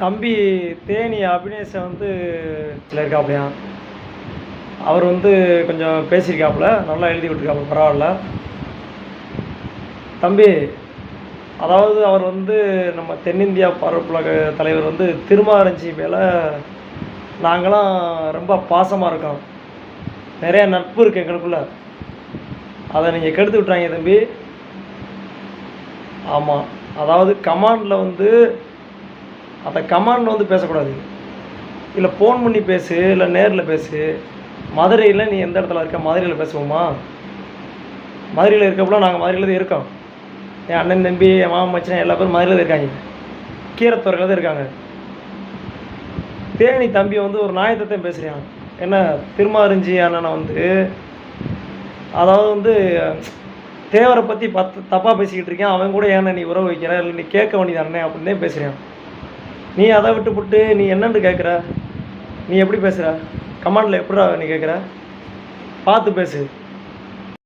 தம்பி தேனி அபினேஷை வந்து இருக்காப்லையா அவர் வந்து கொஞ்சம் பேசியிருக்காப்புல நல்லா எழுதி விட்டுருக்காப்புல பரவாயில்ல. தம்பி அதாவது அவர் வந்து நம்ம தென்னிந்தியா பரப்புலக தலைவர் வந்து திருமாரஞ்சி மேலே நாங்களாம் ரொம்ப பாசமாக இருக்கோம். நிறைய நட்பு இருக்குது எங்களுக்குள்ள. அதை நீங்கள் கெடுத்து விட்றாங்க தம்பி. ஆமாம் அதாவது கமாண்டில் வந்து அதை கமாண்டில் வந்து பேசக்கூடாது. இல்லை ஃபோன் பண்ணி பேசு இல்லை நேரில் பேசு. மதுரையில் நீ எந்த இடத்துல இருக்க மதுரையில் பேசுவோமா? மதுரையில் இருக்கப்போ நாங்கள் மதுரையில் தான் இருக்கோம். என் அண்ணன் தம்பி என் மாமன் எல்லா பேரும் மதுரையில் தான் இருக்காங்க. கீரத்துறையில் தான் இருக்காங்க. தேனி தம்பி வந்து ஒரு நாயத்தையும் பேசுகிறான் என்ன திருமாரிஞ்சி அண்ணனை வந்து அதாவது வந்து தேவரை பற்றி பத்து தப்பாக பேசிக்கிட்டு இருக்கேன். அவன் கூட ஏன்னா நீ உறவு வைக்கிற? இல்லை நீ கேட்க வேண்டியது அப்படின்னு தான் பேசுகிறான் நீ அதை விட்டுப்புட்டு நீ என்னன்னு கேட்குற நீ எப்படி பேசுகிற கமாண்டில் எப்படிடா நீ கேட்குற பார்த்து பேசு.